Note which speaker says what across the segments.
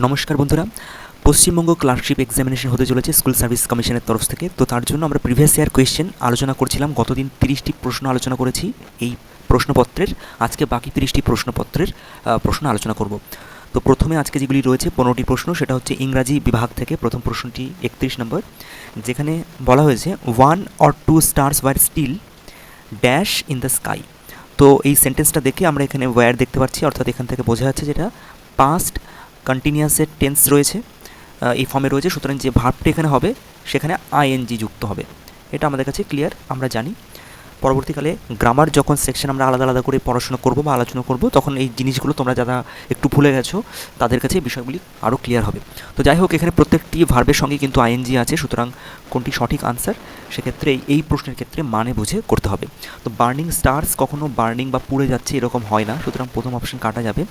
Speaker 1: নমস্কার বন্ধুরা। Paschimbanga clerkship examination হতে চলেছে স্কুল সার্ভিস কমিশনের তরফ থেকে। তো তার জন্য আমরা প্রিভিয়াস ইয়ার কোয়েশ্চেন আলোচনা করছিলাম। গতদিন তিরিশটি প্রশ্ন আলোচনা করেছি এই প্রশ্নপত্রের। আজকে বাকি তিরিশটি প্রশ্নপত্রের প্রশ্ন আলোচনা করব। তো প্রথমে আজকে যেগুলি রয়েছে, পনেরোটি প্রশ্ন, সেটা হচ্ছে ইংরাজি বিভাগ থেকে। প্রথম প্রশ্নটি একত্রিশ নম্বর। যেখানে বলা হয়েছে one or two stars were still dash in the sky তো এই সেন্টেন্সটা দেখে আমরা এখানে ওয়্যার দেখতে পাচ্ছি। অর্থাৎ এখান থেকে বোঝা যাচ্ছে যেটা পাস্ট কন্টিনিউয়াসের টেন্স রয়েছে এই ফর্মে রয়েছে, সুতরাং যে ভার্বটা এখানে হবে, সেখানে আইএনজি যুক্ত হবে। এটা আমাদের কাছে ক্লিয়ার আমরা জানি। পরবর্তীকালে গ্রামার যখন সেকশন আমরা আলাদা আলাদা করে পড়াশোনা করব বা আলোচনা করব, তখন এই জিনিসগুলো তোমরা যারা একটু ভুলে গেছো, তাদের কাছে এই বিষয়গুলি আরও ক্লিয়ার হবে। তো যাই হোক, এখানে প্রত্যেকটি ভার্বের সঙ্গে কিন্তু আইএনজি আছে, সুতরাং কোনটি সঠিক আনসার সেক্ষেত্রে এই- প্রশ্নের ক্ষেত্রে মানে বুঝে করতে হবে। তো বার্নিং স্টার্স কখনো বার্নিং বা পুড়ে যাচ্ছে এরকম হয় না, সুতরাং প্রথম অপশন কাটা যাবে।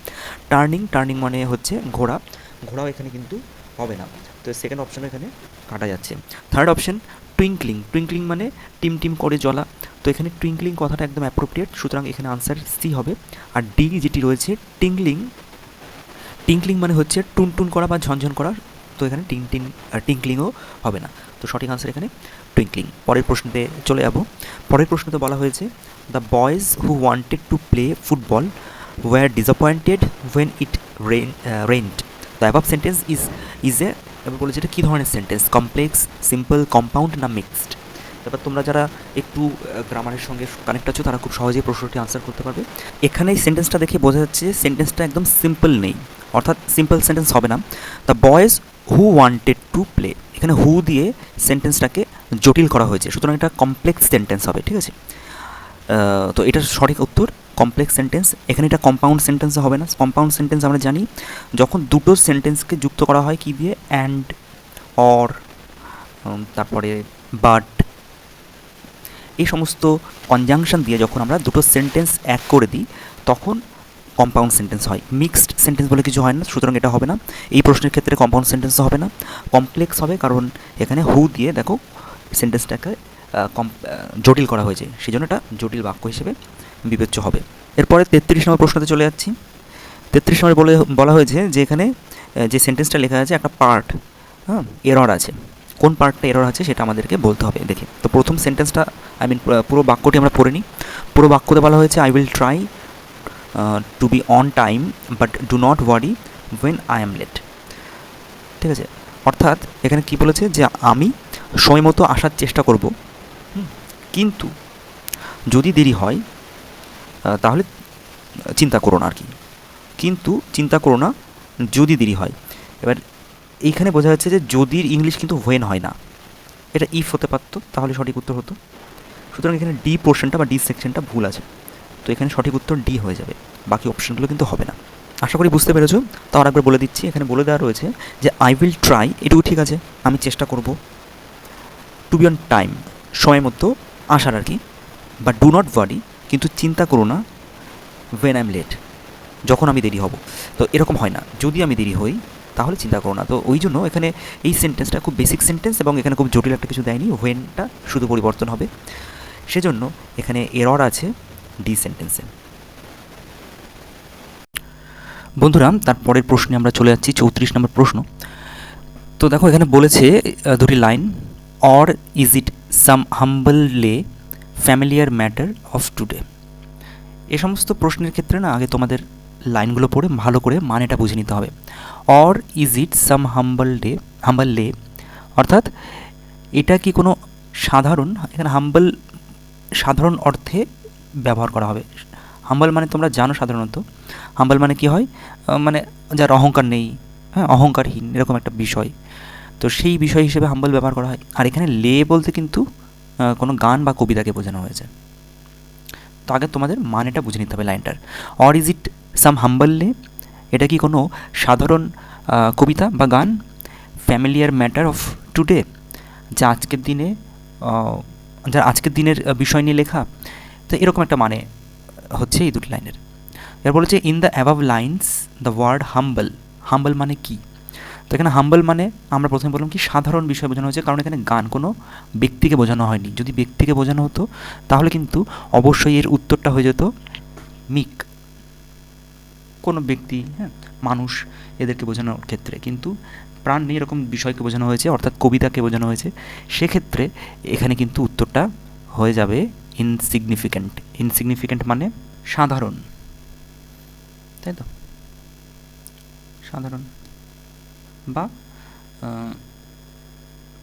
Speaker 1: টার্নিং টার্নিং মানে হচ্ছে ঘোড়া, ঘোড়াও এখানে কিন্তু হবে না। তো সেকেন্ড অপশন এখানে কাটা যাচ্ছে। থার্ড অপশন টুইঙ্কলিং টুইঙ্কলিং মানে টিম টিম করে জ্বলা। তো এখানে টুইঙ্কলিং কথাটা একদম অ্যাপ্রোপ্রিয়েট সুতরাং এখানে আনসার সি হবে। আর ডি যেটি রয়েছে টিংলিং টিংকলিং মানে হচ্ছে টুনটুন করা বা ঝনঝন করা। তো এখানে টিং টিং টিংকলিংও হবে না। তো সঠিক আনসার এখানে টুইঙ্কলিং পরের প্রশ্নতে চলে যাব। পরের প্রশ্নতে বলা হয়েছে the boys who wanted to play football were disappointed when it rain rained the above sentence is is a এবার বলেছে এটা কী ধরনের সেন্টেন্স কমপ্লেক্স সিম্পল কম্পাউন্ড না মিক্সড এবার তোমরা যারা একটু গ্রামারের সঙ্গে কানেক্ট আছো, তারা খুব সহজেই প্রশ্নটি আনসার করতে পারবে। এখানে এই সেন্টেন্সটা দেখে বোঝা যাচ্ছে যে সেন্টেন্সটা একদম সিম্পল নেই। অর্থাৎ সিম্পল সেন্টেন্স হবে না। The boys who wanted to play এখানে হু দিয়ে সেন্টেন্সটাকে জটিল করা হয়েছে। সুতরাং এটা কমপ্লেক্স সেন্টেন্স হবে, ঠিক আছে? তো এটার সঠিক উত্তর কমপ্লেক্স সেন্টেন্স এখানে এটা কম্পাউন্ড সেন্টেন্স হবে না। কম্পাউন্ড সেন্টেন্স আমরা জানি, যখন দুটো সেন্টেন্সকে যুক্ত করা হয় কি দিয়ে? অ্যান্ড অর তারপরে বাট এই সমস্ত কনজাংশন দিয়ে যখন আমরা দুটো সেন্টেন্স এক করে দিই, তখন কম্পাউন্ড সেন্টেন্স হয়। মিক্সড সেন্টেন্স বলে কিছু হয় না, সুতরাং এটা হবে না। এই প্রশ্নের ক্ষেত্রে কম্পাউন্ড সেন্টেন্স হবে না। কমপ্লেক্স হবে কারণ এখানে হু দিয়ে দেখো সেন্টেন্সটাকে কম জটিল করা হয়েছে। সেই জন্য এটা জটিল বাক্য হিসেবে বিবেচ্য হবে। এরপরে তেত্রিশ নম্বর প্রশ্নতে চলে যাচ্ছি। তেত্রিশ নম্বর বলে, বলা হয়েছে যে এখানে যে সেন্টেন্সটা লেখা আছে, একটা পার্ট হ্যাঁ এরর আছে। কোন পার্টটা এরর আছে সেটা আমাদেরকে বলতে হবে। দেখে, তো প্রথম সেন্টেন্সটা আই মিন পুরো বাক্যটি আমরা পড়ে নিই। পুরো বাক্যতে বলা হয়েছে I will try to be on time but do not worry when I am late ঠিক আছে? অর্থাৎ এখানে কি বলেছে যে, আমি সময় মতো আসার চেষ্টা করব কিন্তু যদি দেরি হয় তাহলে চিন্তা করো না আর কি। কিন্তু চিন্তা করো না, যদি দেরি হয়। এবার এইখানে বোঝা যাচ্ছে যে যদির ইংলিশ কিন্তু হোয়েন হয় না। এটা ইফ হতে পারতো, তাহলে সঠিক উত্তর হতো। সুতরাং এখানে ডি পোর্শনটা বা ডি সেকশনটা ভুল আছে। তো এখানে সঠিক উত্তর ডি হয়ে যাবে। বাকি অপশনগুলো কিন্তু হবে না। আশা করি বুঝতে পেরেছ। তাও আরেকবার বলে দিচ্ছি, এখানে বলে দেওয়া রয়েছে যে আই উইল ট্রাই এটুকু ঠিক আছে, আমি চেষ্টা করব। টু বি অন টাইম সময় মতো আসার আর কি। বাট ডু নট ওয়ারি কিন্তু চিন্তা করো না ওয়েন আই এম লেট যখন আমি দেরি হব। তো এরকম হয় না। যদি আমি দেরি হই, তাহলে চিন্তা করো না। তো ওই জন্য এখানে এই সেন্টেন্সটা খুব বেসিক সেন্টেন্স এবং এখানে খুব জটিল একটা কিছু দেয়নি। ওয়েনটা শুধু পরিবর্তন হবে। সেজন্য এখানে এরর আছে ডি সেন্টেন্সে বন্ধুরা তারপরের প্রশ্নে আমরা চলে যাচ্ছি, চৌত্রিশ নম্বর প্রশ্ন। তো দেখো, এখানে বলেছে দুটি line or is it some humble lay familiar matter of today. এ সমস্ত প্রশ্নের ক্ষেত্রে না আগে তোমাদের লাইনগুলো পড়ে ভালো করে মানেটা বুঝে নিতে হবে। Or is it some humble day humbly অর্থাৎ এটা কি কোনো সাধারণ, এখানে হাম্বল সাধারণ অর্থে ব্যবহার করা হবে। হাম্বল মানে তোমরা জানো সাধারণত। হাম্বল মানে কি হয়? মানে যার অহংকার নেই হ্যাঁ অহংকারহীন, এরকম একটা বিষয়। তো সেই বিষয় হিসেবে হাম্বল ব্যবহার করা হয়। আর এখানে লে বলতে কিন্তু কোনো গান বা কবিতাকে বোঝানো হয়েছে। তো আগে তোমাদের মানেটা বুঝে নিতে হবে লাইনটার। Or is it some humble লে এটা কি কোনো সাধারণ কবিতা বা গান? ফ্যামিলিয়ার ম্যাটার অফ টুডে যা আজকের দিনে আহ, যা আজকের দিনের বিষয় নিয়ে লেখা। তো এরকম একটা মানে হচ্ছে এই দুটি লাইনের। এর বলেছে in the above lines the word humble humble মানে কি? তো এখানে হাম্বল মানে আমরা প্রথমে বললাম কি সাধারণ বিষয় বোঝানো হয়েছে, কারণ এখানে গান কোনো ব্যক্তিকে বোঝানো হয়নি। যদি ব্যক্তিকে বোঝানো হতো, তাহলে কিন্তু অবশ্যই এর উত্তরটা হয়ে যেত মিক। কোনো ব্যক্তি হ্যাঁ মানুষ এদেরকে বোঝানোর ক্ষেত্রে। কিন্তু প্রাণ নেই এরকম বিষয়কে বোঝানো হয়েছে, অর্থাৎ কবিতাকে বোঝানো হয়েছে, সেক্ষেত্রে এখানে কিন্তু উত্তরটা হয়ে যাবে ইনসিগনিফিক্যান্ট ইনসিগনিফিক্যান্ট মানে সাধারণ। তাই তো? সাধারণ। বা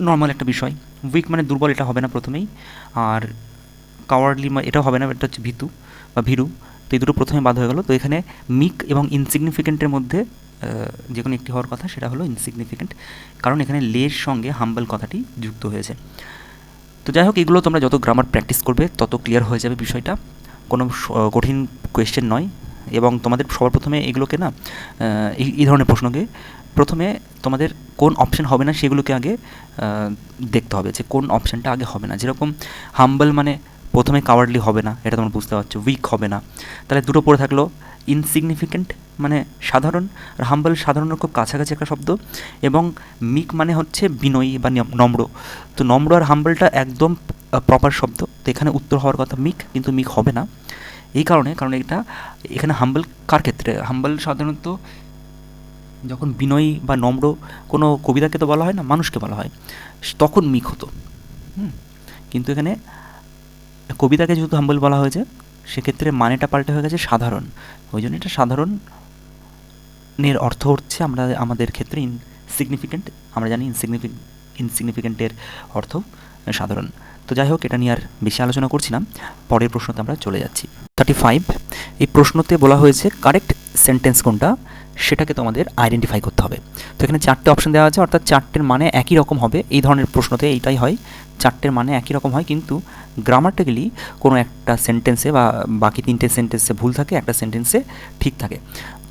Speaker 1: নর্মাল একটা বিষয়। উইক মানে দুর্বল এটা হবে না প্রথমেই। আর কাওয়ার্ডলি এটা হবে না, এটা হচ্ছে ভিতু বা ভীরু। তো এই দুটো প্রথমে বাদ হয়ে গেল। তো এখানে মিক এবং ইনসিগনিফিকেন্টের মধ্যে যে কোনো একটি হওয়ার কথা, সেটা হলো ইনসিগনিফিকেন্ট কারণ এখানে লের সঙ্গে হাম্বল কথাটি যুক্ত হয়েছে। তো যাই হোক, এগুলো তোমরা যত গ্রামার প্র্যাকটিস করবে, তত ক্লিয়ার হয়ে যাবে বিষয়টা। কোনো কঠিন কোয়েশ্চেন নয়। এবং তোমাদের সবার প্রথমে এগুলোকে না এই এই ধরনের প্রশ্নকে প্রথমে তোমাদের কোন অপশান হবে না সেগুলোকে আগে দেখতে হবে যে কোন অপশানটা আগে হবে না। যেরকম হাম্বল মানে প্রথমে কাওয়ার্ডলি হবে না, এটা তোমরা বুঝতে পারছ উইক হবে না। তাহলে দুটো পড়ে থাকল ইনসিগনিফিকেন্ট মানে সাধারণ, আর হাম্বল সাধারণের খুব কাছাকাছি একটা শব্দ, এবং মিক মানে হচ্ছে বিনয়ী বা নম্র। তো নম্র আর হাম্বলটা একদম প্রপার শব্দ, তো এখানে উত্তর হওয়ার কথা মিক কিন্তু মিক হবে না। এই কারণে, কারণ এটা, এখানে হাম্বল কার ক্ষেত্রে? হাম্বল সাধারণত যখন বিনয়ী বা নম্র কোনো কবিতাকে তো বলা হয় না, মানুষকে বলা হয়, তখন মিক হতো। কিন্তু এখানে কবিতাকে যেহেতু হাম্বল বলা হয়েছে, সেক্ষেত্রে মানেটা পাল্টে হয়ে গেছে সাধারণ। ওই জন্য এটা সাধারণ এর অর্থ হচ্ছে আমরা, আমাদের ক্ষেত্রে ইনসিগনিফিকেন্ট আমরা জানি ইনসিগনিফিক ইনসিগনিফিকেন্টের অর্থ সাধারণ। তো যাই হোক, এটা নিয়ে আর বেশি আলোচনা করছি না। পরের প্রশ্নতে আমরা চলে যাচ্ছি। থার্টি ফাইভ এই প্রশ্নতে বলা হয়েছে কারেক্ট সেন্টেন্স কোনটা? সেটাকে তোমাদের আইডেন্টিফাই করতে হবে। তো এখানে চারটে অপশন দেওয়া আছে, অর্থাৎ চারটের মানে একই রকম হবে। এই ধরনের প্রশ্নতে এইটাই হয়, চারটের মানে একই রকম হয়, কিন্তু গ্রামাটিক্যালি কোনো একটা সেন্টেন্সে বা বাকি তিনটে সেন্টেন্সে ভুল থাকে, একটা সেন্টেন্সে ঠিক থাকে।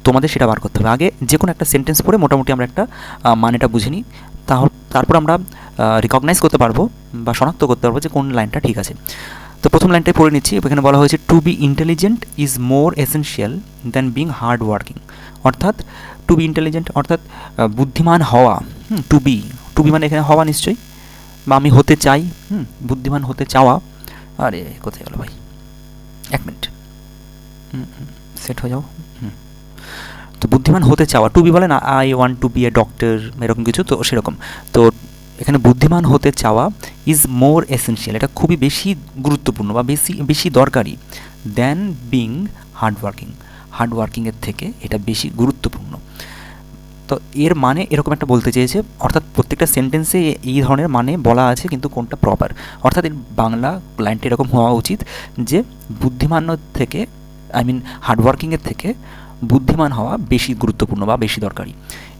Speaker 1: তোমাদের সেটা বার করতে হবে। আগে যে কোনো একটা সেন্টেন্স পড়ে মোটামুটি আমরা একটা মানেটা বুঝে নিই। তারপর আমরা রিকগনাইজ করতে পারব বা শনাক্ত করতে পারব যে কোন লাইনটা ঠিক আছে। তো প্রথম লাইনটাই পড়ে নিচ্ছি। এখানে বলা হয়েছে to be intelligent is more essential than being hard working অর্থাৎ টু বি ইন্টেলিজেন্ট অর্থাৎ বুদ্ধিমান হওয়া। Hmm to be to be মানে এখানে হওয়া নিশ্চয়ই। বা আমি হতে চাই, হুম, বুদ্ধিমান হতে চাওয়া। আরে, কোথায় গেল ভাই? এক মিনিট। সেট হয়ে যাও। হুম। তো বুদ্ধিমান হতে চাওয়া টু বি বলে না I want to be a doctor এরকম কিছু, তো সেরকম। তো এখানে বুদ্ধিমান হতে চাওয়া ইজ মোর এসেন্সিয়াল এটা খুবই বেশি গুরুত্বপূর্ণ বা বেশি বেশি দরকারি দেন বিং হার্ডওয়ার্কিং হার্ডওয়ার্কিংয়ের থেকে এটা বেশি গুরুত্বপূর্ণ। তো এর মানে এরকম একটা বলতে চেয়েছে, অর্থাৎ প্রত্যেকটা সেন্টেন্সে এই ধরনের মানে বলা আছে কিন্তু কোনটা প্রপার অর্থাৎ এর বাংলা লাইনটা এরকম হওয়া উচিত যে বুদ্ধিমান থেকে আই মিন হার্ডওয়ার্কিংয়ের থেকে বুদ্ধিমান হওয়া বেশি গুরুত্বপূর্ণ বা বেশি দরকারি।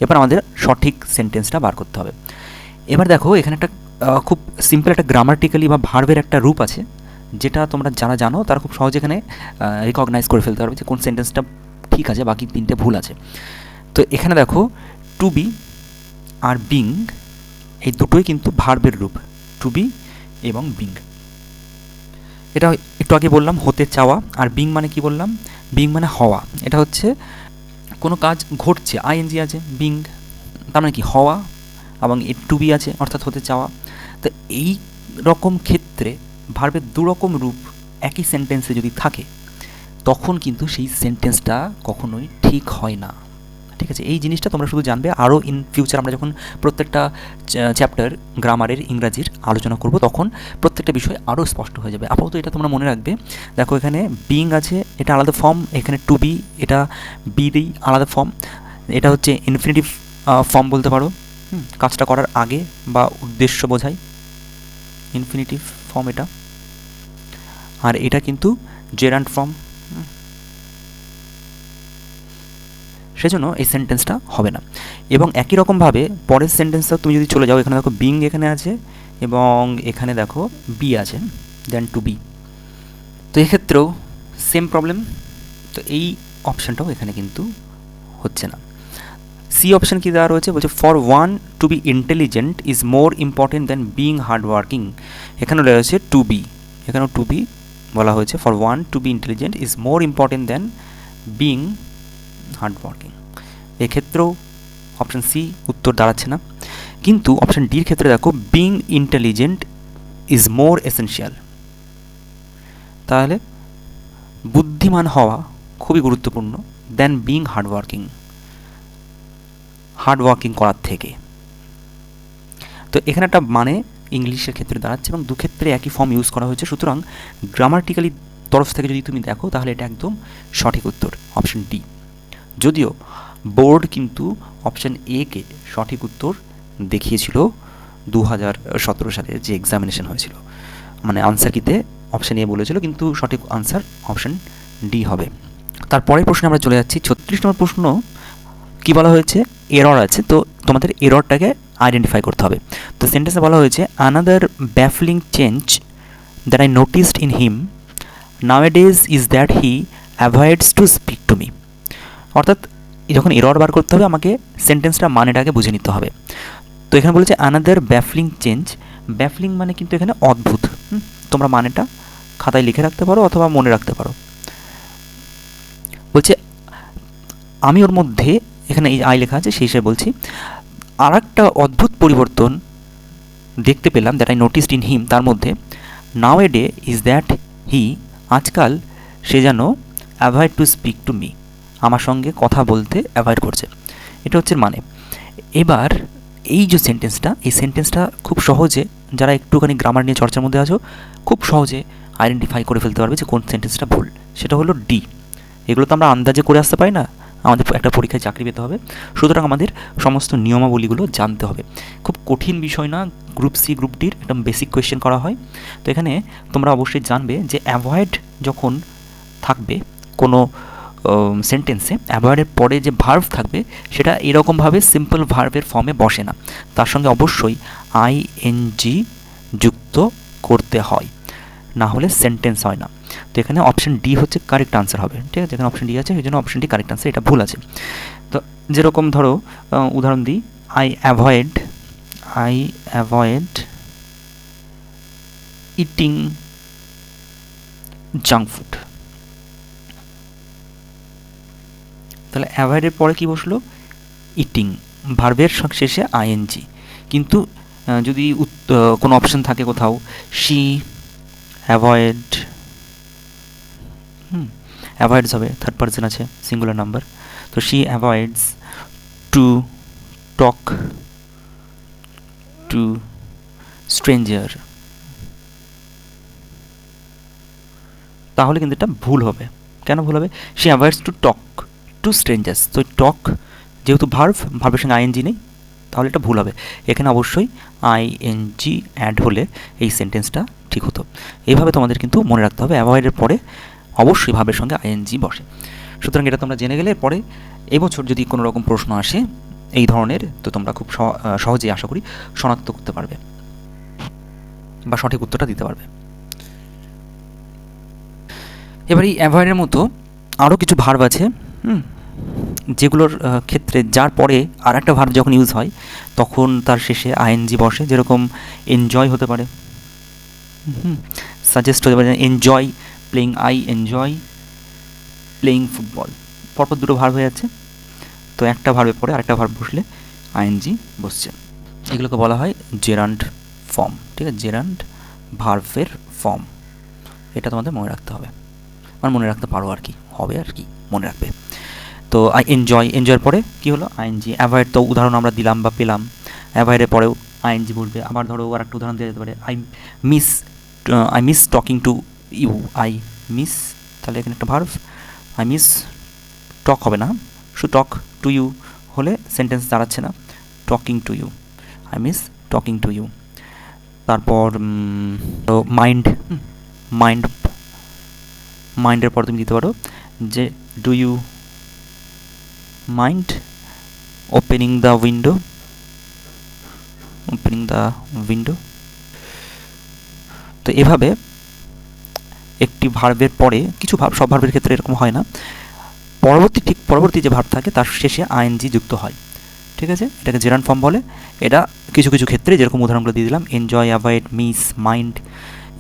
Speaker 1: এবার আমাদের সঠিক সেন্টেন্সটা বার করতে হবে। এবার দেখো, এখানে একটা খুব সিম্পল একটা গ্রামাটিক্যালি বা ভার্বের একটা রূপ আছে, যেটা তোমরা যারা জানো, তারা খুব সহজে এখানে রিকগনাইজ করে ফেলতে পারবে যে কোন সেন্টেন্সটা ঠিক আছে, বাকি তিনটে ভুল আছে। তো এখানে দেখো টু বি আর বিং এই দুটোই কিন্তু ভার্বের রূপ টু বি এবং বিং এটা একটু আগে বললাম, হতে চাওয়া, আর বিং মানে কি বললাম? বিং মানে হওয়া। এটা হচ্ছে, কোনো কাজ ঘটছে আইএনজি আছে বিং তার মানে কি, হওয়া এবং টু বি আছে, অর্থাৎ হতে চাওয়া। তো এই রকম ক্ষেত্রে ভার্বের দুরকম রূপ একই সেন্টেন্সে যদি থাকে, তখন কিন্তু সেই সেন্টেন্সটা কখনোই ঠিক হয় না। ঠিক আছে? এই জিনিসটা তোমরা শুধু জানবে। আরও ইন ফিউচার আমরা যখন প্রত্যেকটা চ্যাপ্টার গ্রামারের ইংরাজির আলোচনা করব, তখন প্রত্যেকটা বিষয় আরও স্পষ্ট হয়ে যাবে। আপাতত এটা তোমরা মনে রাখবে। দেখো এখানে বিং আছে, এটা আলাদা ফর্ম এখানে টু বি এটা বিদেই আলাদা ফর্ম এটা হচ্ছে ইনফিনিটিভ ফর্ম বলতে পারো। কাজটা করার আগে বা উদ্দেশ্য বোঝায় ইনফিনিটিভ ফর্ম এটা। আর এটা কিন্তু জেরান্ট ফর্ম সেজন্য এই সেন্টেন্সটা হবে না। এবং একই রকমভাবে পরের সেন্টেন্সটা তুমি যদি চলে যাও, এখানে দেখো বিং এখানে আছে এবং এখানে দেখো বি আছে দেন টু বি তো এক্ষেত্রেও সেম প্রবলেম তো এই অপশানটাও এখানে কিন্তু হচ্ছে না। সি অপশান কী দেওয়া রয়েছে? বলছে for one to be intelligent is more important than being hard working এখানে রয়েছে টু বি এখানেও টু বি বলা হয়েছে for one to be intelligent is more important than being hard working এক্ষেত্রেও অপশান সি উত্তর দাঁড়াচ্ছে না। কিন্তু অপশান ডির ক্ষেত্রে দেখো being intelligent is more essential তাহলে, বুদ্ধিমান হওয়া খুবই গুরুত্বপূর্ণ then being hard working hard working করার থেকে। তো এখানে একটা মানে ইংলিশের ক্ষেত্রে দাঁড়াচ্ছে এবং দু ক্ষেত্রে একই ফর্ম ইউজ করা হয়েছে। সুতরাং গ্রামাটিক্যালি তরফ থেকে যদি তুমি দেখো, তাহলে এটা একদম সঠিক উত্তর অপশন ডি যদিও বোর্ড কিন্তু অপশন এ কে সঠিক উত্তর দেখিয়েছিল দু হাজার সতেরো সালে যে এক্সামিনেশন হয়েছিল। মানে আনসার কিতে অপশন এ বলেছিল, কিন্তু সঠিক আনসার অপশন ডি হবে। তারপরের প্রশ্নে আমরা চলে যাচ্ছি। ছত্রিশ নম্বর প্রশ্ন কি বলা হয়েছে? এরর আছে, তো তোমাদের এররটাকে আইডেন্টিফাই করতে হবে। তো সেন্টেন্সে বলা হয়েছে another baffling change that I noticed in him nowadays is that he avoids to speak to me অর্থাৎ, যখন এরর বার করতে হবে, আমাকে সেন্টেন্সটা মানেটাকে বুঝে নিতে হবে। তো এখানে বলেছে আনাদার ব্যাফলিং চেঞ্জ ব্যাফলিং মানে কিন্তু এখানে অদ্ভুত। তোমরা মানেটা খাতায় লিখে রাখতে পারো অথবা মনে রাখতে পারো। বলছে, আমি ওর মধ্যে এখানে এই আই লেখা আছে, সেই হিসেবে বলছি। আর একটা অদ্ভুত পরিবর্তন দেখতে পেলাম that I noticed in him তার মধ্যে now a day is that he আজকাল সে যেন avoid to speak to me আমার সঙ্গে কথা বলতে অ্যাভয়েড করছে। এটা হচ্ছে মানে। এবার এই যে সেন্টেন্সটা এই সেন্টেন্সটা খুব সহজে যারা একটুখানি গ্রামার নিয়ে চর্চার মধ্যে আছো, খুব সহজে আইডেন্টিফাই করে ফেলতে পারবে যে কোন সেন্টেন্সটা ভুল। সেটা হলো ডি এগুলো তো আমরা আন্দাজে করে আসতে পারি না। আমাদের একটা পরীক্ষায় চাকরি পেতে হবে। সুতরাং আমাদের সমস্ত নিয়মাবলীগুলো জানতে হবে। খুব কঠিন বিষয় না গ্রুপ সি গ্রুপ ডির একদম বেসিক কোয়েশ্চেন করা হয়। তো এখানে তোমরা অবশ্যই জানবে যে অ্যাভয়েড যখন থাকবে কোনো সেন্টেন্সে অ্যাভয়েডের পরে যে ভার্ভ থাকবে, সেটা এরকমভাবে সিম্পল ভার্ভের ফর্মে বসে না। তার সঙ্গে অবশ্যই আইএনজি যুক্ত করতে হয়। না হলে সেন্টেন্স হয় না। তো এখানে অপশন ডি হচ্ছে কারেক্ট আনসার হবে, ঠিক আছে? এখানে অপশন ডি আছে সেই জন্য অপশন ডি কারেক্ট আনসার এটা ভুল আছে। তো যেরকম ধরো উদাহরণ দিই I avoid I avoid eating junk food তাহলে অ্যাভয়েডের পরে কি বসল? ইটিং ভার্বের শেষে আইএনজি কিন্তু যদি কোনো অপশন থাকে কোথাও শি অ্যাভয়েড হুম অ্যাভয়েডস হবে থার্ড পার্সন আছে সিঙ্গুলার নাম্বার তো she avoids to talk to stranger তাহলে কিন্তু এটা ভুল হবে। কেন ভুল হবে? She avoids to talk to strangers তো টক যেহেতু ভার্ভ ভার্ভের সঙ্গে আইএনজি নেই, তাহলে এটা ভুল হবে। এখানে অবশ্যই আইএনজি অ্যাড হলে এই সেন্টেন্সটা ঠিক হতো। এইভাবে তোমাদের কিন্তু মনে রাখতে হবে। অ্যাভয়েডের পরে অবশ্যই ভাবের সঙ্গে আইএনজি বসে। সুতরাং এটা তোমরা জেনে গেলে পরে এবছর যদি কোনো রকম প্রশ্ন আসে এই ধরনের, তো তোমরা খুব সহ- সহজেই আশা করি শনাক্ত করতে পারবে বা সঠিক উত্তরটা দিতে পারবে। এবার এই অ্যাভয়েডের মতো আরও কিছু ভার্ব আছে, হুম, যেগুলোর ক্ষেত্রে যার পরে আর একটা ভার্ব যখন ইউজ হয়, তখন তার শেষে আইএনজি বসে, যেরকম এনজয় হতে পারে। সাজেস্ট হতে পারে enjoy playing I enjoy playing football পরপর দুটো ভার্ব হয়ে যাচ্ছে। তো একটা ভার্বের পরে আরেকটা ভার্ব বসলে আইএনজি বসছে। এগুলোকে বলা হয় জেরান্ড ফর্ম ঠিক আছে? জেরান্ড ভার্ভের ফর্ম এটা তোমাদের মনে রাখতে হবে। আর মনে রাখতে পারো আর কি, হবে আর কি, মনে রাখবে। তো আই এনজয় এনজয়ের পরে কি হলো? আইএনজি অ্যাভয়েড তো উদাহরণ আমরা দিলাম বা পেলাম। অ্যাভয়েডের পরেও আইএনজি বলবে আবার ধরো আর একটা উদাহরণ দেওয়া যেতে পারে। I miss I miss talking to you, I miss, তাহলে এখানে একটা ভার্ভ আই মিস টক হবে না। শুধু টক টু ইউ হলে সেন্টেন্স দাঁড়াচ্ছে না। Talking to you I miss talking to you তারপর মাইন্ড মাইন্ড মাইন্ডের পর তুমি দিতে পারো যে do you mind opening the window opening the window তো এভাবে একটি ভার্বের পরে কিছু ভাব, সব ভার্বের ক্ষেত্রে এরকম হয় না। পরবর্তী ঠিক, পরবর্তী যে ভার্ব থাকে, তার শেষে আইএনজি যুক্ত হয়। ঠিক আছে? এটাকে জেরান ফর্ম বলে। এটা কিছু কিছু ক্ষেত্রে যেরকম উদাহরণগুলো দিয়ে দিলাম এনজয় অ্যাভয়েড মিস মাইন্ড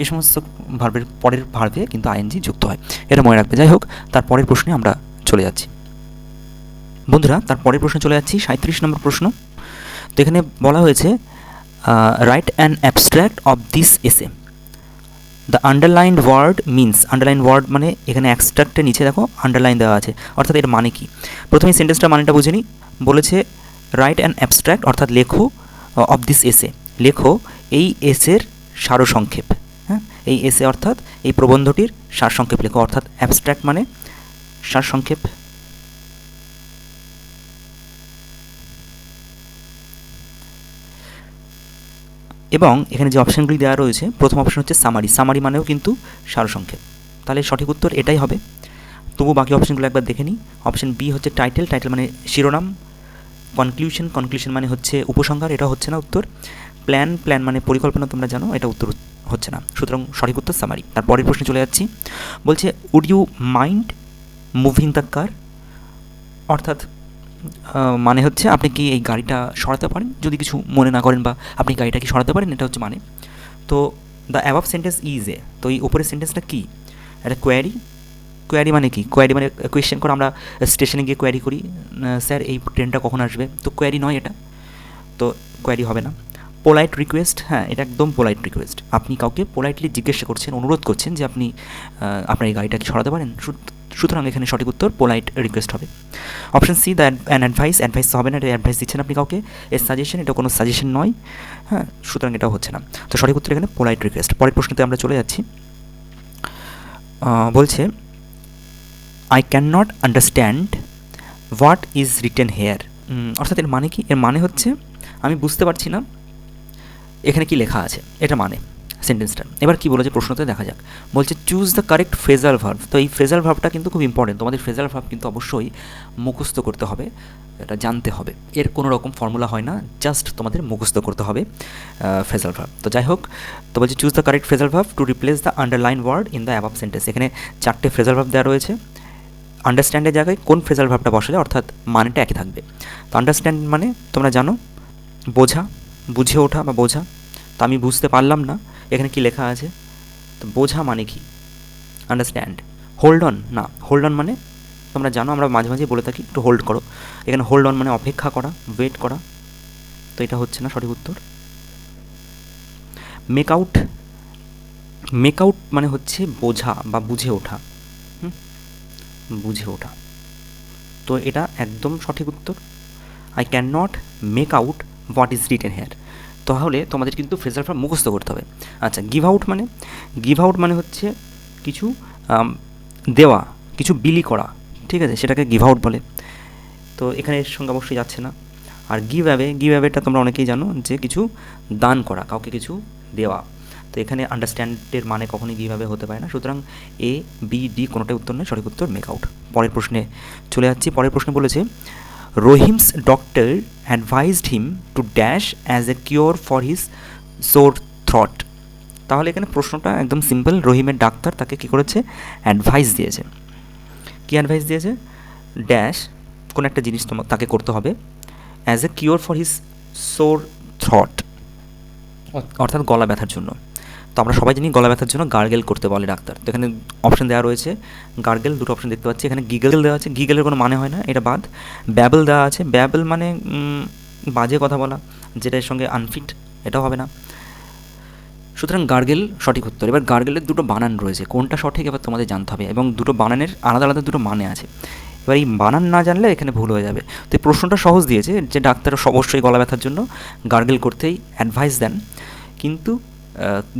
Speaker 1: এই সমস্ত ভার্বের পরের ভার্বে কিন্তু আইএনজি যুক্ত হয়। এটা মনে রাখবে। যাই হোক, তার পরের প্রশ্নে আমরা চলে যাচ্ছি। বন্ধুরা, তার পরের প্রশ্নে চলে যাচ্ছি। সাঁত্রিশ নম্বর প্রশ্ন। তো এখানে বলা হয়েছে write an abstract of this essay the underline word means underline word মানে এখানে অ্যাক্সট্রাক্টের নিচে দেখো আন্ডারলাইন দেওয়া আছে, অর্থাৎ এর মানে কি? প্রথমে সেন্টেন্সটা মানেটা বুঝে নিই বলেছে রাইট অ্যান্ড অ্যাবস্ট্রাক্ট অর্থাৎ লেখো অফ দিস এসে লেখো, এই এসের সারসংক্ষেপ হ্যাঁ? এই এসে অর্থাৎ এই প্রবন্ধটির সারসংক্ষেপ লেখো, অর্থাৎ অ্যাবস্ট্রাক্ট মানে সারসংক্ষেপ। এবং এখানে যে অপশানগুলি দেওয়া রয়েছে, প্রথম অপশন হচ্ছে সামারি সামারি মানেও কিন্তু সারসংক্ষেপ। তাহলে সঠিক উত্তর এটাই হবে। তবু বাকি অপশানগুলো একবার দেখে নিই। অপশন বি হচ্ছে টাইটেল টাইটেল মানে শিরোনাম। কনক্লুশন কনক্লুশন মানে হচ্ছে উপসংহার। এটা হচ্ছে না উত্তর। প্ল্যান প্ল্যান মানে পরিকল্পনা, তোমরা জানো, এটা উত্তর হচ্ছে না। সুতরাং সঠিক উত্তর সামারি তারপরের প্রশ্নে চলে যাচ্ছি। বলছে would you mind moving the car অর্থাৎ মানে হচ্ছে আপনি কি এই গাড়িটা সরাতে পারেন? যদি কিছু মনে না করেন বা আপনি গাড়িটা কি সরাতে পারেন, এটা হচ্ছে মানে। তো the above sentence is a তো এই উপরের সেন্টেন্সটা কী? একটা কোয়ারি কোয়ারি মানে কি? কোয়ারি মানে কোয়েশ্চেন করে আমরা স্টেশনে গিয়ে কোয়ারি করি স্যার, এই ট্রেনটা কখন আসবে? তো কোয়ারি নয় এটা। তো কোয়ারি হবে না। পোলাইট রিকোয়েস্ট হ্যাঁ এটা একদম পোলাইট রিকোয়েস্ট আপনি কাউকে পোলাইটলি জিজ্ঞাসা করছেন, অনুরোধ করছেন যে আপনি আপনার এই গাড়িটা কি সরাতে পারেন। সুতরাং এখানে সঠিক উত্তর পোলাইট রিকোয়েস্ট হবে। Option C the an advice advice হবে না, এটা অ্যাডভাইস দিচ্ছেন আপনি কাউকে। এর সাজেশন এটা কোনো সাজেশন নয়। হ্যাঁ সুতরাং এটাও হচ্ছে না। তো সঠিক উত্তর এখানে পোলাইট রিকোয়েস্ট পরের প্রশ্নতে আমরা চলে যাচ্ছি। বলছে I can not understand what is written here অর্থাৎ এর মানে কি? এর মানে হচ্ছে, আমি বুঝতে পারছি না, এখানে কি লেখা আছে? এটা মানে। সেন্টেন্সটা এবার কি বলেছে প্রশ্নতে? দেখা যাক। বলছে choose the correct phrasal verb তো এই ফ্রেজাল ভার্ভটা কিন্তু খুব ইম্পর্টেন্ট তোমাদের ফ্রেজাল ভার্ভ কিন্তু অবশ্যই মুখস্থ করতে হবে, এটা জানতে হবে। এর কোনো রকম ফর্মুলা হয় না জাস্ট তোমাদের মুখস্থ করতে হবে ফ্রেজাল ভার্ভ তো যাই হোক, তো বলছে choose the correct phrasal verb to replace the underline word in the above sentence এখানে চারটে ফ্রেজাল ভার্ভ দেওয়া রয়েছে। আন্ডারস্ট্যান্ডের জায়গায় কোন ফ্রেজাল ভাবটা বসালে, অর্থাৎ মানেটা একই থাকবে। তো আন্ডারস্ট্যান্ড মানে তোমরা জানো, বোঝা, বুঝে ওঠা বা বোঝা। তো আমি বুঝতে পারলাম না এখানে কি লেখা আছে? তো বোঝা মানে কি? আন্ডারস্ট্যান্ড হোল্ড অন না হোল্ড অন মানে তোমরা জানো, আমরা মাঝে মাঝে বলে থাকি, একটু হোল্ড করো। এখানে হোল্ড অন মানে অপেক্ষা করা ওয়েট করা। তো এটা হচ্ছে না সঠিক উত্তর? মেক আউট মেক আউট মানে হচ্ছে বোঝা বা বুঝে ওঠা। বুঝে ওঠা। তো এটা একদম সঠিক উত্তর। I can not make out what is written here তাহলে তোমাদের কিন্তু ফ্রেজার ফর্ম মুখস্থ করতে হবে। আচ্ছা গিভ আউট মানে? গিভ আউট মানে হচ্ছে কিছু দেওয়া, কিছু বিলি করা, ঠিক আছে? সেটাকে গিভ আউট বলে। তো এখানে এর সঙ্গে অবশ্যই যাচ্ছে না। আর গিভ অ্যাবে গিভ অ্যাওয়েটা তোমরা অনেকেই জানো যে কিছু দান করা, কাউকে কিছু দেওয়া। তো এখানে আন্ডারস্ট্যান্ডের মানে কখনোই গিভ অ্যাওয়ে হতে পারে না। সুতরাং এ বি ডি কোনোটাই উত্তর নয়, সঠিক উত্তর মেক আউট পরের প্রশ্নে চলে যাচ্ছি। পরের প্রশ্নে বলেছে Rahim's doctor advised him to dash as a cure for his sore throat তাহলে এখানে প্রশ্নটা একদম সিম্পল রহিমের ডাক্তার তাকে কী করেছে? অ্যাডভাইস দিয়েছে। কী অ্যাডভাইস দিয়েছে? ড্যাশ কোনো একটা জিনিস তোমার তাকে করতে হবে। As a cure for his sore throat অর্থাৎ গলা ব্যথার জন্য। তো আমরা সবাই জানি গলা ব্যথার জন্য গার্গেল করতে বলে ডাক্তার। তো এখানে অপশন দেওয়া রয়েছে, গার্গেল দুটো অপশন দেখতে পাচ্ছি। এখানে গিগেল দেওয়া আছে, গিগেলের কোনো মানে হয় না, এটা বাদ। ব্যাবেল দেওয়া আছে, ব্যাবেল মানে বাজে কথা বলা, যেটা এর সঙ্গে আনফিট এটাও হবে না। সুতরাং গার্গেল সঠিক উত্তর। এবার গার্গেলের দুটো বানান রয়েছে, কোনটা সঠিক এবার তোমাদের জানতে হবে। এবং দুটো বানানের আলাদা আলাদা দুটো মানে আছে। এবার এই বানান না জানলে এখানে ভুল হয়ে যাবে। তো এই প্রশ্নটা সহজ দিয়েছে যে ডাক্তার অবশ্যই গলা ব্যথার জন্য গার্গেল করতেই অ্যাডভাইস দেন। কিন্তু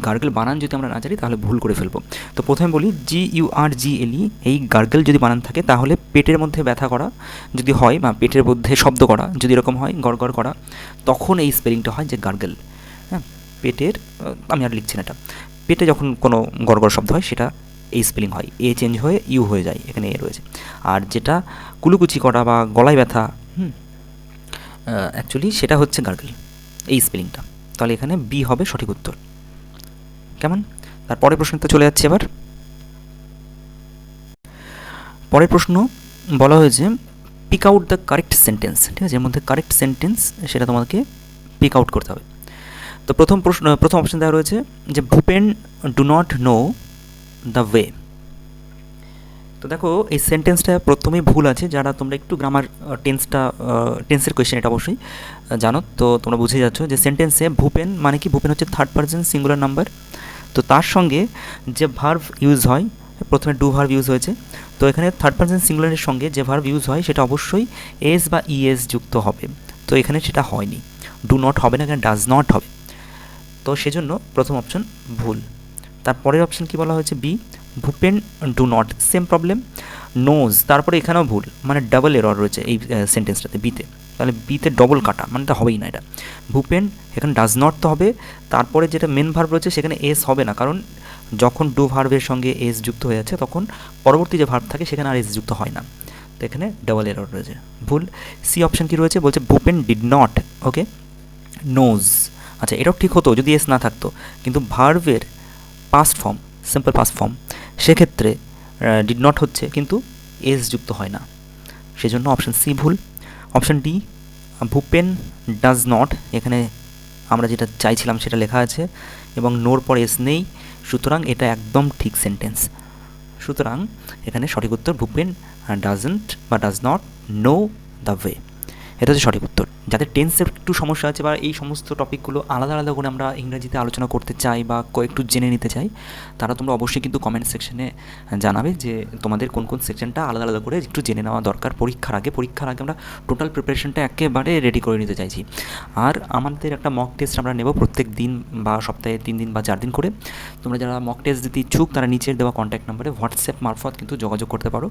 Speaker 1: গার্গেল বানান যদি আমরা না জানি, তাহলে ভুল করে ফেলব। তো প্রথমে বলি জি ইউ আর জি এল ই এই গার্গেল যদি বানান থাকে, তাহলে পেটের মধ্যে ব্যথা করা যদি হয় বা পেটের মধ্যে শব্দ করা যদি এরকম হয়, গড়গড় করা, তখন এই স্পেলিংটা হয় যে গার্গেল হ্যাঁ? পেটের আমি আর লিখছি না এটা। পেটে যখন কোনো গড়গড় শব্দ হয়, সেটা এই স্পেলিং হয়। এ চেঞ্জ হয়ে ইউ হয়ে যায়, এখানে এ রয়েছে। আর যেটা কুলুকুচি করা বা গলায় ব্যথা, হুম? অ্যাকচুয়ালি সেটা হচ্ছে গার্গেল এই স্পেলিংটা তাহলে এখানে বি হবে সঠিক উত্তর। কেমন? তার পরের প্রশ্নতে চলে যাচ্ছে এবার। পরের প্রশ্ন বলা হয়েছে pick out the correct sentence ঠিক আছে, এর মধ্যে কারেক্ট সেন্টেন্স সেটা তোমাকে পিক আউট করতে হবে। তো প্রথম প্রশ্ন, প্রথম অপশন দেওয়া রয়েছে যে Bhupen do not know the way তো দেখো, এই সেন্টেন্সটা প্রথমেই ভুল আছে, যারা তোমরা একটু গ্রামার টেন্সটা টেন্সের কোয়েশ্চেন এটা অবশ্যই জানো। তো তোমরা বুঝে যাচ্ছ যে সেন্টেন্সে ভূপেন মানে কি? ভূপেন হচ্ছে থার্ড পার্সন সিঙ্গুলার নাম্বার তো তার সঙ্গে যে ভার্ভ ইউজ হয়, প্রথমে ডু ভার্ভ ইউজ হয়েছে। তো এখানে থার্ড পার্সন সিঙ্গুলারের সঙ্গে যে ভার্ভ ইউজ হয়, সেটা অবশ্যই এস বা ইএস যুক্ত হবে। তো এখানে সেটা হয়নি। ডু নট হবে না এখানে ডাজ নট হবে। তো সেজন্য প্রথম অপশন ভুল। তারপরের অপশন কি বলা হয়েছে? B Bhupen do not same problem knows তারপরে এখানেও ভুল মানে ডাবল এরর রয়েছে এই সেন্টেন্সটাতে বিতে তাহলে বিতে ডবল কাটা মানে তো হবেই না এটা। ভূপেন, এখানে ডাজ নট তো হবে, তারপরে যেটা মেন ভার্ব রয়েছে, সেখানে এস হবে না, কারণ যখন ডু ভার্বের সঙ্গে এস যুক্ত হয়ে যাচ্ছে তখন পরবর্তী যে ভার্ব থাকে, সেখানে আর এস যুক্ত হয় না। তো এখানে ডাবল এরর রয়েছে, ভুল। সি অপশন কি রয়েছে, বলছে Bhupen did not okay knows আচ্ছা এটাও ঠিক হতো, যদি এস না থাকতো। কিন্তু ভার্ভের past form simple past form সেক্ষেত্রে ডিড নট হচ্ছে কিন্তু এস যুক্ত হয় না। সেজন্য অপশান সি ভুল। Option D Bhupen does not এখানে আমরা যেটা চাইছিলাম সেটা লেখা আছে এবং নোর পর এস নেই, সুতরাং এটা একদম ঠিক সেন্টেন্স সুতরাং এখানে সঠিক উত্তর ভূপেন ডাজন্ট বা does not know the way এটা হচ্ছে সঠিক উত্তর। যাদের টেন্সের একটু সমস্যা আছে বা এই সমস্ত টপিকগুলো আলাদা আলাদা করে আমরা ইংরেজিতে আলোচনা করতে চাই বা একটু জেনে নিতে চাই, তারা তোমরা অবশ্যই কিন্তু কমেন্ট সেকশনে জানাবে যে তোমাদের কোন কোন সেকশনটা আলাদা আলাদা করে একটু জেনে নেওয়া দরকার পরীক্ষার আগে। পরীক্ষার আগে আমরা টোটাল প্রিপারেশনটা একেবারে রেডি করে নিতে চাইছি। আর আমাদের একটা মক টেস্ট আমরা নেব প্রত্যেক দিন বা সপ্তাহে তিন দিন বা চার দিন করে। তোমরা যারা মক টেস্ট দিতে ইচ্ছুক, তারা নিচের দেওয়া কন্ট্যাক্ট নাম্বারে হোয়াটসঅ্যাপ মারফত কিন্তু যোগাযোগ করতে পারো।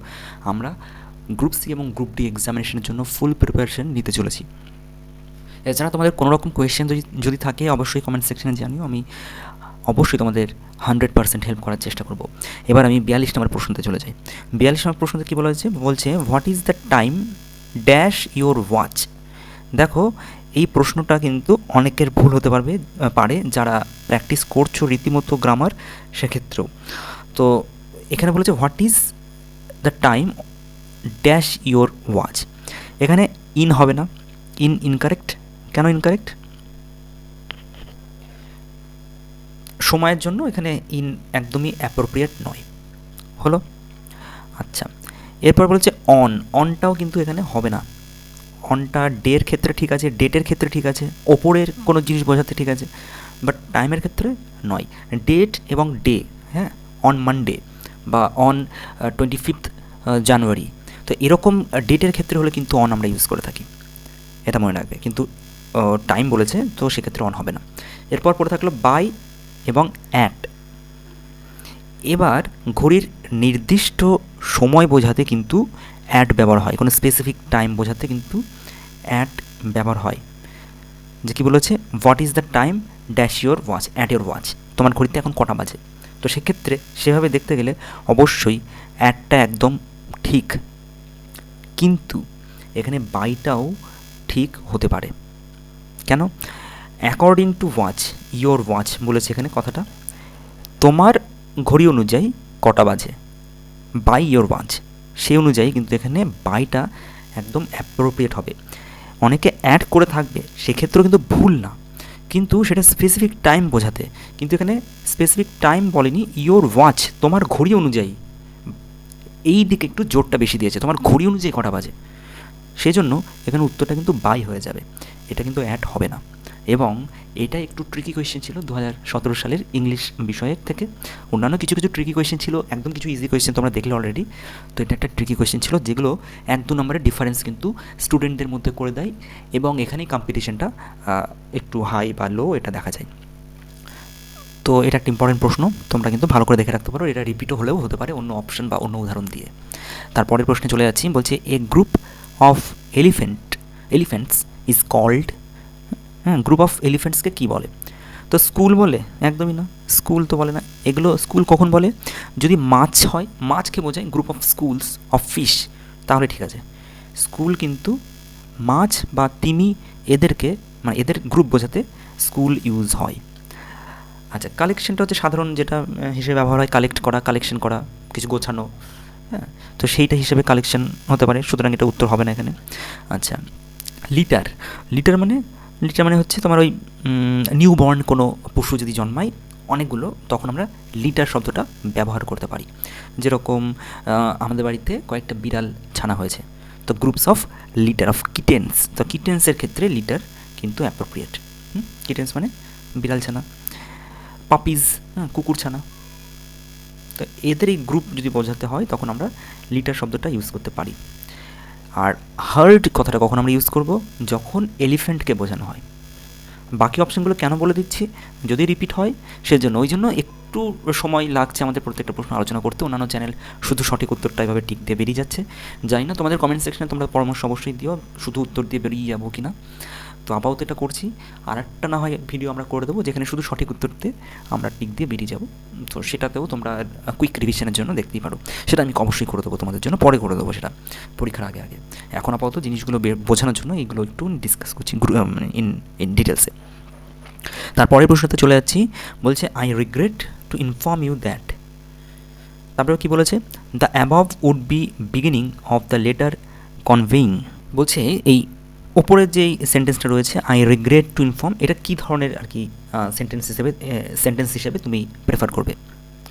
Speaker 1: আমরা গ্রুপ সি এবং গ্রুপ ডি এক্সামিনেশনের জন্য ফুল প্রিপারেশন নিতে চলেছি। এছাড়া তোমাদের কোনো রকম কোয়েশ্চেন যদি যদি থাকে, অবশ্যই কমেন্ট সেকশনে জানিও। আমি অবশ্যই তোমাদের হান্ড্রেড পার্সেন্ট হেল্প করার চেষ্টা করব। এবার আমি বিয়াল্লিশ নম্বর প্রশ্নতে চলে যাই। বিয়াল্লিশ নম্বর প্রশ্নতে কী বলা হয়েছে? বলছে what is the time dash your watch দেখো, এই প্রশ্নটা কিন্তু অনেকের ভুল হতে পারবে, পারে। যারা প্র্যাকটিস করছ রীতিমতো গ্রামার সেক্ষেত্রেও। তো এখানে বলেছে what is the time dash your watch এখানে ইন হবে না। ইন ইনকারেক্ট কেন ইনকারেক্ট সময়ের জন্য এখানে ইন একদমই অ্যাপ্রোপ্রিয়েট নয়। হলো? আচ্ছা। এরপর বলছে অন অনটাও কিন্তু এখানে হবে না। অনটা ডের ক্ষেত্রে ঠিক আছে ডেটের ক্ষেত্রে ঠিক আছে, ওপরের কোনো জিনিস বোঝাতে ঠিক আছে বাট টাইমের ক্ষেত্রে নয়। ডেট এবং ডে হ্যাঁ? অন মানডে বা অন টোয়েন্টি ফিফথ জানুয়ারি তো এরকম ডেটের ক্ষেত্রে হলে কিন্তু অন আমরা ইউজ করে থাকি। এটা মনে রাখবে। কিন্তু টাইম বলেছে, তো সেক্ষেত্রে অন হবে না। এরপর পরে থাকল বাই এবং অ্যাট এবার ঘড়ির নির্দিষ্ট সময় বোঝাতে কিন্তু অ্যাড ব্যবহার হয়। কোনো স্পেসিফিক টাইম বোঝাতে কিন্তু অ্যাড ব্যবহার হয়। যে কী বলেছে? What is the time dash your watch at your watch তোমার ঘড়িতে এখন কটা বাজে? তো সেক্ষেত্রে সেভাবে দেখতে গেলে অবশ্যই অ্যাডটা একদম ঠিক। কিন্তু এখানে বাইটাও ঠিক হতে পারে। কেন? According to watch your watch বলেছে এখানে কথাটা। তোমার ঘড়ি অনুযায়ী কটা বাজে? বাই ইয়োর ওয়াচ সেই অনুযায়ী কিন্তু এখানে বাইটা একদম অ্যাপ্রোপ্রিয়েট হবে। অনেকে অ্যাড করে থাকবে, সেক্ষেত্রেও কিন্তু ভুল না। কিন্তু সেটা স্পেসিফিক টাইম বোঝাতে। কিন্তু এখানে স্পেসিফিক টাইম বলেনি ইয়োর ওয়াচ তোমার ঘড়ি অনুযায়ী এই দিকে একটু জোরটা বেশি দিয়েছে। তোমার ঘড়ি অনুযায়ী কটা বাজে? সেই জন্য এখানে উত্তরটা কিন্তু বাই হয়ে যাবে। এটা কিন্তু অ্যাড হবে না। এবং এটা একটু ট্রিকি কোয়েশ্চেন ছিল দু হাজার সতেরো সালের ইংলিশ বিষয়ের থেকে। অন্যান্য কিছু কিছু ট্রিকি কোয়েশ্চেন ছিল, একদম কিছু ইজি কোয়েশ্চেন তোমরা দেখলে অলরেডি তো এটা একটা ট্রিকি কোয়েশ্চেন ছিল যেগুলো এক দু নম্বরের ডিফারেন্স কিন্তু স্টুডেন্টদের মধ্যে করে দেয় এবং এখানেই কম্পিটিশনটা একটু হাই বা লো এটা দেখা যায়। তো এটা একটা ইম্পর্টেন্ট প্রশ্ন। তোমরা কিন্তু ভালো করে দেখে রাখতে পারো। এটা রিপিটও হলেও হতে পারে অন্য অপশন বা অন্য উদাহরণ দিয়ে। তারপরের প্রশ্নে চলে যাচ্ছি। বলছে a group of elephant elephants is called হ্যাঁ গ্রুপ অফ এলিফেন্টসকে কী বলে? তো স্কুল বলে, একদমই না। স্কুল তো বলে না। এগুলো স্কুল কখন বলে? যদি মাছ হয়, মাছকে বোঝায় group of schools of fish তাহলে ঠিক আছে। স্কুল কিন্তু মাছ বা তিমি এদেরকে মানে এদের গ্রুপ বোঝাতে স্কুল ইউজ হয়। আচ্ছা কালেকশনটা হচ্ছে সাধারণ যেটা হিসেবে ব্যবহার হয় কালেক্ট করা কালেকশন করা, কিছু গোছানো হ্যাঁ? তো সেইটা হিসেবে কালেকশন হতে পারে, সুতরাং এটা উত্তর হবে না এখানে। আচ্ছা লিটার লিটার মানে লিটার মানে হচ্ছে তোমার ওই নিউ বর্ন কোনো পশু যদি জন্মায়, অনেকগুলো, তখন আমরা লিটার শব্দটা ব্যবহার করতে পারি। যেরকম আমাদের বাড়িতে কয়েকটা বিড়াল ছানা হয়েছে। তো groups of litter of kittens তো কিটেন্সের ক্ষেত্রে লিটার কিন্তু অ্যাপ্রোপ্রিয়েট হুম? কিটেন্স মানে বিড়াল ছানা। পাপিজ হ্যাঁ কুকুরছানা। তো এদের এই গ্রুপ যদি বোঝাতে হয়, তখন আমরা লিটার শব্দটা ইউজ করতে পারি। আর হার্ড কথাটা কখন আমরা ইউজ করব? যখন এলিফ্যান্টকে বোঝানো হয়। বাকি অপশানগুলো কেন বলে দিচ্ছি? যদি রিপিট হয়, সেজন্য। ওই জন্য একটু সময় লাগছে আমাদের প্রত্যেকটা প্রশ্ন আলোচনা করতে। অন্যান্য চ্যানেল শুধু সঠিক উত্তরটা এভাবে ঠিক দিয়ে বেরিয়ে যাচ্ছে। জানি না, তোমাদের কমেন্ট সেকশনে তোমরা পরামর্শ অবশ্যই দিও। শুধু উত্তর দিয়ে বেরিয়ে যাব কি না তো আপাতত এটা করছি। আর একটা না হয় ভিডিও আমরা করে দেবো, যেখানে শুধু সঠিক উত্তর দিয়ে আমরা টিক দিয়ে বেরিয়ে যাব। তো সেটাতেও তোমরা কুইক রিভিশনের জন্য দেখতেই পারো। সেটা আমি অবশ্যই করে দেবো তোমাদের জন্য, পরে করে দেবো সেটা পরীক্ষার আগে আগে। এখন আপাতত জিনিসগুলো বোঝানোর জন্য এইগুলো একটু ডিসকাস করছি ইন ইন ডিটেলসে তারপরের প্রশ্নতে চলে যাচ্ছি, বলছে I regret to inform you that তারপরে কি বলেছে the above would be beginning of the letter conveying বলছে, এই ওপরের যেই সেন্টেন্সটা রয়েছে আই রিগ্রেট টু ইনফর্ম এটা কী ধরনের আর কি সেন্টেন্স হিসেবে সেন্টেন্স হিসেবে তুমি প্রেফার করবে?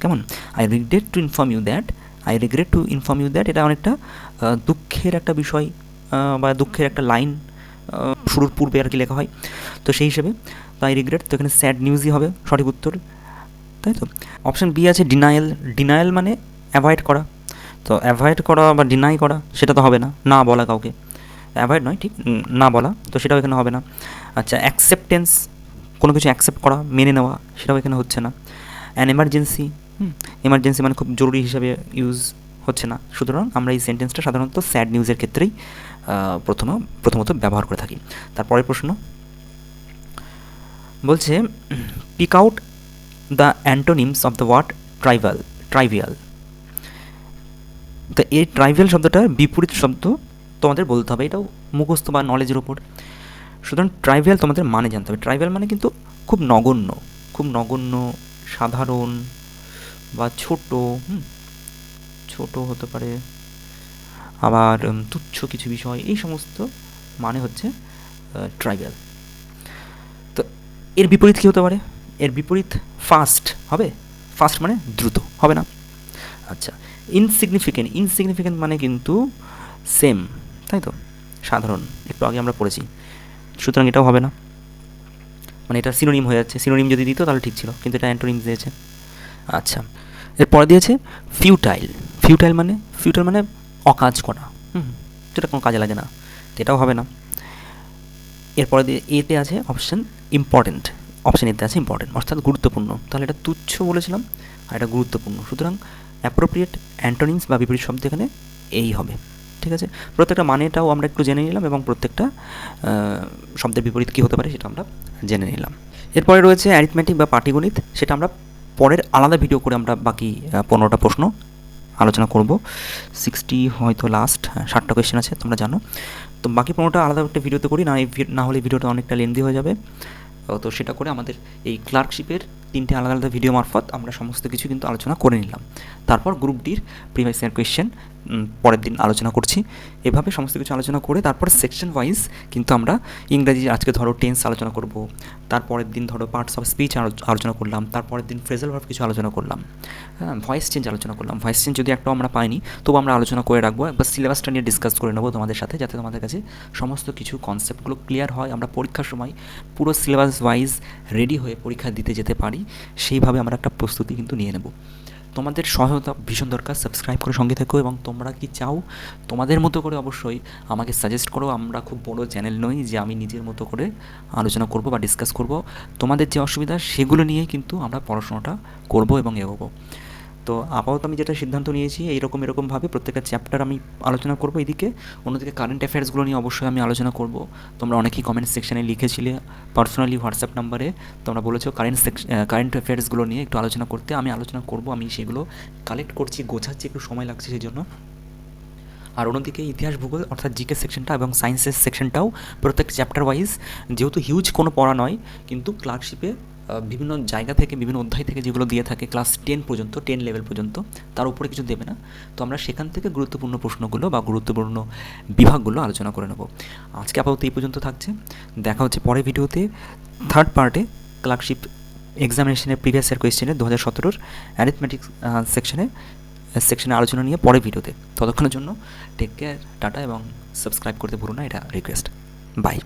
Speaker 1: কেমন? I regret to inform you that I regret to inform you that এটা অনেকটা দুঃখের একটা বিষয় বা দুঃখের একটা লাইন শুরুর পূর্বে আর কি লেখা হয়। তো সেই হিসেবে তো আই রিগ্রেট তো এখানে স্যাড নিউজই হবে, সঠিক উত্তর। তাই তো? অপশান বি আছে ডিনায়াল ডিনায়াল মানে অ্যাভয়েড করা। তো অ্যাভয়েড করা বা ডিনাই করা, সেটা তো হবে না না বলা কাউকে। অ্যাভয়েড নয়, ঠিক? না বলা, তো সেটাও এখানে হবে না। আচ্ছা অ্যাকসেপ্টেন্স কোনো কিছু অ্যাকসেপ্ট করা, মেনে নেওয়া, সেটাও এখানে হচ্ছে না। অ্যান এমার্জেন্সি হুম এমার্জেন্সি মানে খুব জরুরি হিসাবে ইউজ হচ্ছে না। সুতরাং আমরা এই সেন্টেন্সটা সাধারণত স্যাড নিউজের ক্ষেত্রেই প্রথম, প্রথমত ব্যবহার করে থাকি। তারপরের প্রশ্ন বলছে pick out the antonyms of the word trivial trivial তো এই ট্রাইভিয়াল শব্দটার বিপরীত শব্দ তোমাদের বলতে হবে, এটাও মুখস্থ বা নলেজের ওপর সুতরাং ট্রাইভিয়াল তোমাদের মানে জানতে হবে। ট্রাইভিয়াল মানে কিন্তু খুব নগণ্য খুব নগণ্য, সাধারণ বা ছোট ছোট হতে পারে। আবার তুচ্ছ কিছু বিষয়, এই সমস্ত মানে হচ্ছে ট্রাইভিয়াল তো এর বিপরীত কী হতে পারে? এর বিপরীত ফাস্ট হবে? ফাস্ট মানে দ্রুত, হবে না? আচ্ছা ইনসিগনিফিকেন্ট ইনসিগনিফিকেন্ট মানে কিন্তু সেম তাই তো? সাধারণ। একটু আগে আমরা পড়েছি। সুতরাং এটাও হবে না। মানে এটা সিনোনিম হয়ে যাচ্ছে। সিনোনিম যদি দিত তাহলে ঠিক ছিল, কিন্তু এটা অ্যান্টোনিম দিয়েছে। আচ্ছা। এরপরে দিয়েছে ফিউটাইল ফিউটাইল মানে? ফিউটাইল মানে অকাজ করা। হুম যেটা কোনো কাজে লাগে না। তো এটাও হবে না। এরপরে দিয়ে এতে আছে অপশান ইম্পর্টেন্ট অপশান এতে আছে ইম্পর্টেন্ট অর্থাৎ গুরুত্বপূর্ণ। তাহলে এটা তুচ্ছ বলেছিলাম, আর এটা গুরুত্বপূর্ণ। সুতরাং অ্যাপ্রোপ্রিয়েট অ্যান্টোনিমস বা বিপরীত শব্দ এখানে এই হবে। ঠিক আছে? প্রত্যেকটা মানেটাও আমরা একটু জেনে নিলাম এবং প্রত্যেকটা শব্দের বিপরীত কী হতে পারে সেটা আমরা জেনে নিলাম। এরপরে রয়েছে অ্যারিথমেটিক বা পাটিগণিত, সেটা আমরা পরের আলাদা ভিডিও করে আমরা বাকি পনেরোটা প্রশ্ন আলোচনা করব। সিক্সটি হয়তো লাস্ট ষাটটা কোয়েশ্চেন আছে, তোমরা জানো। তো বাকি পনেরোটা আলাদা একটা ভিডিওতে করি, না এই না হলে ভিডিওটা অনেকটা লেন্দি হয়ে যাবে। তো সেটা করে আমাদের এই ক্লার্কশিপের তিনটে আলাদা আলাদা ভিডিও মারফত আমরা সমস্ত কিছু কিন্তু আলোচনা করে নিলাম। তারপর গ্রুপ ডির প্রিভাইস ইয়ার কোয়েশ্চেন পরের দিন আলোচনা করছি। এভাবে সমস্ত কিছু আলোচনা করে তারপর সেকশন ওয়াইজ কিন্তু আমরা ইংরাজি আজকে ধরো টেন্স আলোচনা করব। তারপরের দিন ধরো পার্টস অফ স্পিচ আলোচনা করলাম। তারপরের দিন ফ্রেজাল ভার্ব কিছু আলোচনা করলাম। হ্যাঁ ভয়েস চেঞ্জ আলোচনা করলাম। ভয়েস চেঞ্জ যদি একটাও আমরা পাইনি, তবু আমরা আলোচনা করে রাখব। একবার সিলেবাসটা নিয়ে ডিসকাস করে নেব তোমাদের সাথে, যাতে তোমাদের কাছে সমস্ত কিছু কনসেপ্টগুলো ক্লিয়ার হয়। আমরা পরীক্ষার সময় পুরো সিলেবাস ওয়াইজ রেডি হয়ে পরীক্ষা দিতে যেতে পারি। সেইভাবে আমরা একটা প্রস্তুতি কিন্তু নিয়ে নেব। তোমাদের সহায়তা ভীষণ দরকার সাবস্ক্রাইব করে সঙ্গে থেকো এবং তোমরা কি চাও তোমাদের মতো করে অবশ্যই আমাকে সাজেস্ট করো। আমরা খুব বড় চ্যানেল নই যে আমি নিজের মতো করে আলোচনা করব বা ডিসকাস করব। তোমাদের যে অসুবিধা সেগুলো নিয়ে কিন্তু আমরা পড়াশোনাটা করব এবং এগোবো। তো আপাতত আমি যেটা সিদ্ধান্ত নিয়েছি, এইরকম এরকমভাবে প্রত্যেকটা চ্যাপ্টার আমি আলোচনা করব এদিকে। অন্যদিকে কারেন্ট অ্যাফেয়ার্সগুলো নিয়ে অবশ্যই আমি আলোচনা করব। তোমরা অনেকেই কমেন্ট সেকশানে লিখেছিলে পার্সোনালি হোয়াটসঅ্যাপ নাম্বারে তোমরা বলেছ কারেন্ট সেকশন কারেন্ট অ্যাফেয়ার্সগুলো নিয়ে একটু আলোচনা করতে। আমি আলোচনা করব, আমি সেগুলো কালেক্ট করছি, গোছাচ্ছি, একটু সময় লাগছে সেই জন্য আর অন্যদিকে ইতিহাস ভূগোল, অর্থাৎ জিকে সেকশনটা এবং সায়েন্সের সেকশনটাও প্রত্যেক চ্যাপ্টার ওয়াইজ যেহেতু হিউজ কোনো পড়া নয়, কিন্তু ক্লার্কশিপে বিভিন্ন জায়গা থেকে, বিভিন্ন অধ্যায় থেকে যেগুলো দিয়ে থাকে ক্লাস টেন পর্যন্ত টেন লেভেল পর্যন্ত, তার উপরে কিছু দেবে না। তো আমরা সেখান থেকে গুরুত্বপূর্ণ প্রশ্নগুলো বা গুরুত্বপূর্ণ বিভাগগুলো আলোচনা করে নেব। আজকে আপাতত এই পর্যন্ত থাকছে। দেখা হচ্ছে পরের ভিডিওতে। থার্ড পার্টে ক্লার্কশিপ এক্সামিনেশনের প্রিভিয়াস ইয়ার কোয়েশ্চেনে দু হাজার সতেরোর অ্যারিথমেটিক্স সেকশনে সেকশনে আলোচনা নিয়ে পরের ভিডিওতে। ততক্ষণের জন্য টেক কেয়ার টাটা এবং সাবস্ক্রাইব করতে ভুলো না, এটা রিকোয়েস্ট বাই